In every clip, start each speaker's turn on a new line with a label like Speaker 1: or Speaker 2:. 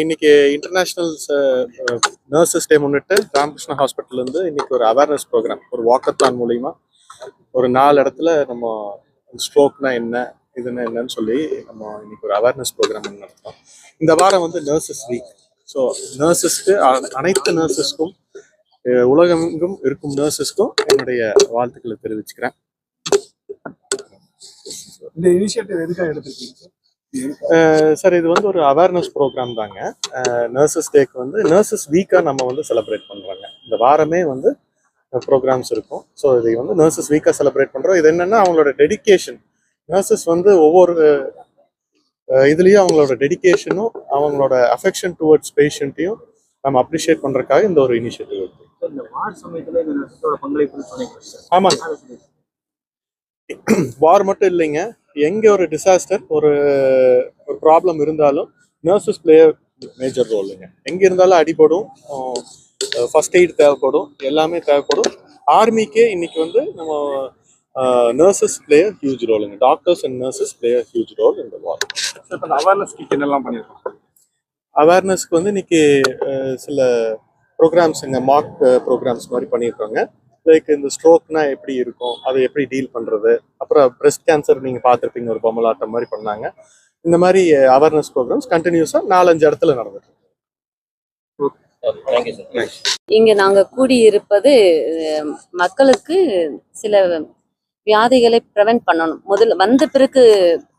Speaker 1: இன்னைக்கு international nurses டே முன்னிட்டு ராமகிருஷ்ணா ஹாஸ்பிட்டல்லேருந்து இன்னைக்கு ஒரு அவேர்னஸ் ப்ரோக்ராம் ஒரு வாக்கத்தான் மூலிமா ஒரு நாலு இடத்துல நம்ம ஸ்ட்ரோக்னா என்ன இதுன்னு என்னன்னு சொல்லி நம்ம இன்னைக்கு ஒரு அவேர்னஸ் ப்ரோக்ராம் நடத்தோம் இந்த வாரம் வந்து நர்சஸ் வீக் ஸோ நர்சஸ்க்கு அனைத்து நர்சஸ்க்கும் உலகெங்கும் இருக்கும் நர்சஸ்க்கும் என்னுடைய வாழ்த்துக்களை தெரிவிச்சுக்கிறேன்.
Speaker 2: இந்த இனிஷியேட்டிவ் எதுக்காக எடுத்துருக்கீங்க? சார்
Speaker 1: இது வந்து ஒரு அவேர்னஸ் ப்ரோக்ராம் தாங்க. நர்சஸ் டேக்கு வந்து நர்சஸ் வீக்காக நம்ம வந்து செலிப்ரேட் பண்ணுறாங்க இந்த வாரமே வந்து ப்ரோக்ராம்ஸ் இருக்கும். ஸோ இதை வந்து நர்சஸ் வீக்காக செலிப்ரேட் பண்ணுறோம் இது என்னென்னா அவங்களோட டெடிகேஷன் நர்சஸ் வந்து ஒவ்வொரு இதுலேயும் அவங்களோட டெடிகேஷனும் அவங்களோட அஃபெக்ஷன் டுவர்ட்ஸ் பேஷண்ட்டையும் நம்ம அப்ரிஷியேட் பண்ணுறதுக்காக இந்த ஒரு இனிஷியேட்டிவ் இருக்கு. ஆமாங்க. வார் மட்டும் இல்லைங்க. எங்கே ஒரு டிசாஸ்டர் ஒரு ஒரு ப்ராப்ளம் இருந்தாலும் நர்சஸ் பிளே மேஜர் ரோலுங்க எங்கே இருந்தாலும் அடிபடும் ஃபர்ஸ்ட் எய்ட் தேவைப்படும் எல்லாமே தேவைப்படும். ஆர்மிக்கே இன்னைக்கு வந்து நம்ம nurses play huge ரோலுங்க doctors and nurses play huge role இந்த வார்
Speaker 2: இப்போ அவேர்னஸ் கிட் என்னெல்லாம் பண்ணியிருக்கோம்
Speaker 1: அவேர்னஸ்க்கு வந்து இன்னைக்கு சில ப்ரோக்ராம்ஸுங்க மார்க் ப்ரோக்ராம்ஸ் மாதிரி பண்ணியிருக்காங்க லைக் இந்த ஸ்ட்ரோக்னா எப்படி இருக்கும்? அதை எப்படி டீல் பண்ணுறது அப்புறம் பிரஸ்ட் கேன்சர் நீங்கள் பார்த்துருப்பீங்க ஒரு பொம்மலாட்டம் மாதிரி பண்ணாங்க. இந்த மாதிரி அவேர்னஸ் ப்ரோக்ராம்ஸ் கண்டினியூஸாக நாலஞ்சு இடத்துல நடந்துட்டு
Speaker 3: சார்
Speaker 4: இங்க நாங்க கூடி இருப்பது மக்களுக்கு சில வியாதிகளை ப்ரிவென்ட் பண்ணணும். முதல்ல வந்த பிறகு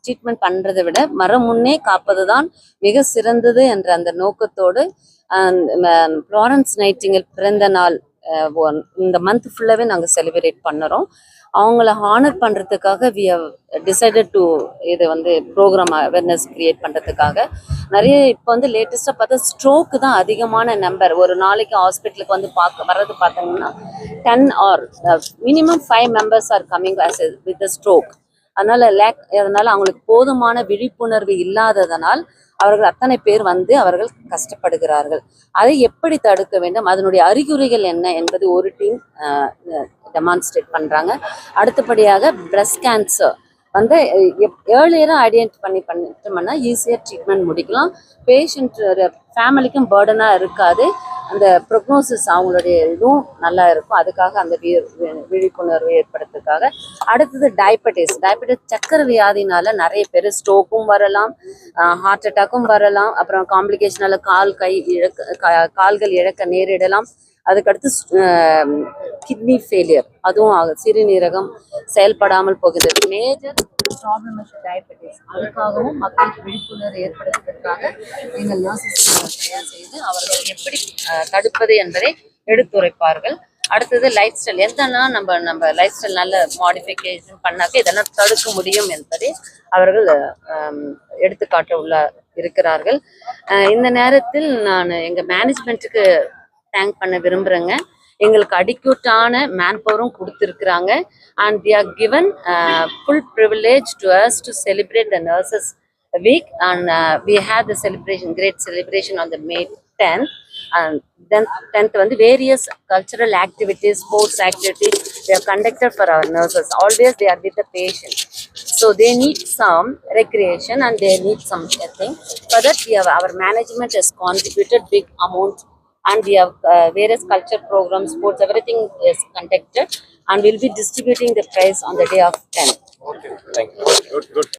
Speaker 4: ட்ரீட்மெண்ட் பண்றதை விட மரம் முன்னே காப்பதுதான் மிக சிறந்தது என்ற அந்த நோக்கத்தோடு ஃப்ளாரன்ஸ் நைட்டிங்கில் பிறந்த நாள் இந்த மந்த் ஃபுல்லாவே நாங்க செலிப்ரேட் பண்ணுறோம். அவங்கள ஹானர் பண்றதுக்காக வி ஹவ் டிசைடட் டு இது வந்து ப்ரோக்ராம் அவேர்னஸ் கிரியேட் பண்றதுக்காக. நிறைய இப்போ வந்து லேட்டஸ்ட்டாக பார்த்தா ஸ்ட்ரோக்கு தான் அதிகமான நம்பர் ஒரு நாளைக்கு ஹாஸ்பிட்டலுக்கு வந்து பார்க்க வர்றது பார்த்தீங்கன்னா ten or minimum five members are coming as with stroke அதனால லேக் அதனால அவங்களுக்கு போதுமான விழிப்புணர்வு இல்லாததனால் அவர்கள் அத்தனை பேர் வந்து அவர்கள் கஷ்டப்படுகிறார்கள். அதை எப்படி தடுக்க வேண்டும்? அதனுடைய அறிகுறிகள் என்ன என்பது ஒரு டீம் டெமான்ஸ்ட்ரேட் பண்ணுறாங்க அடுத்தபடியாக பிரஸ்ட் கேன்சர் வந்து ஏர்லியராக ஐடென்டி பண்ணி பண்ணிட்டோம்னா ஈஸியாக ட்ரீட்மெண்ட் முடிக்கலாம். பேஷண்ட் ஃபேமிலிக்கும் பேர்டனாக இருக்காது. அந்த ப்ரொக்னோசிஸ் அவங்களுடைய இதுவும் நல்லா இருக்கும். அதுக்காக அந்த வி- விழிப்புணர்வு ஏற்படுறதுக்காக அடுத்தது டயபெட்டிஸ் டயபெட்டிஸ் சக்கர வியாதினால நிறைய பேர் ஸ்ட்ரோக்கும் வரலாம் ஹார்ட் அட்டாக்கும் வரலாம் அப்புறம் காம்ப்ளிகேஷனால கால் கை இழக்க கா- கால்கள் இழக்க நேரிடலாம். அதுக்கடுத்து கிட்னி ஃபெயிலியர் அதுவும் ஆகுது சிறுநீரகம் செயல்படாமல் போகிறது. மேஜர் ப்ராப்ளம் டயபெட்டிஸ் அதுக்காகவும் மக்களுக்கு விழிப்புணர்வு ஏற்படுத்துவதற்காக எங்கள் நர்சஸ் தயார் செய்து அவர்கள் எப்படி தடுப்பது என்பதை எடுத்துரைப்பார்கள். அடுத்தது லைஃப் ஸ்டைல் எந்தனா நம்ம நம்ம லைஃப் ஸ்டைல் நல்ல மாடிஃபிகேஷன் பண்ணாக்க இதெல்லாம் தடுக்க முடியும் என்பதை அவர்கள் எடுத்துக்காட்ட உள்ள இருக்கிறார்கள். இந்த நேரத்தில் நான் எங்கள் மேனேஜ்மெண்ட்டுக்கு தேங்க் பண்ண விரும்புகிறேங்க எங்களுக்கு அடிக்யூட்டான மேன் பவரும் கொடுத்துருக்குறாங்க and the are given full privilege to us to celebrate the nurses week and we have the celebration great celebration on the May tenth and then tenth வந்து various cultural activities sports activities they are conducted for our nurses always they are with the patient So they need some recreation and they need some thing. For that, we have our management has contributed and we have uh, various culture programs, sports, everything is conducted and we'll be distributing the prize on the day of 10.
Speaker 3: Okay, thank you. Good, good.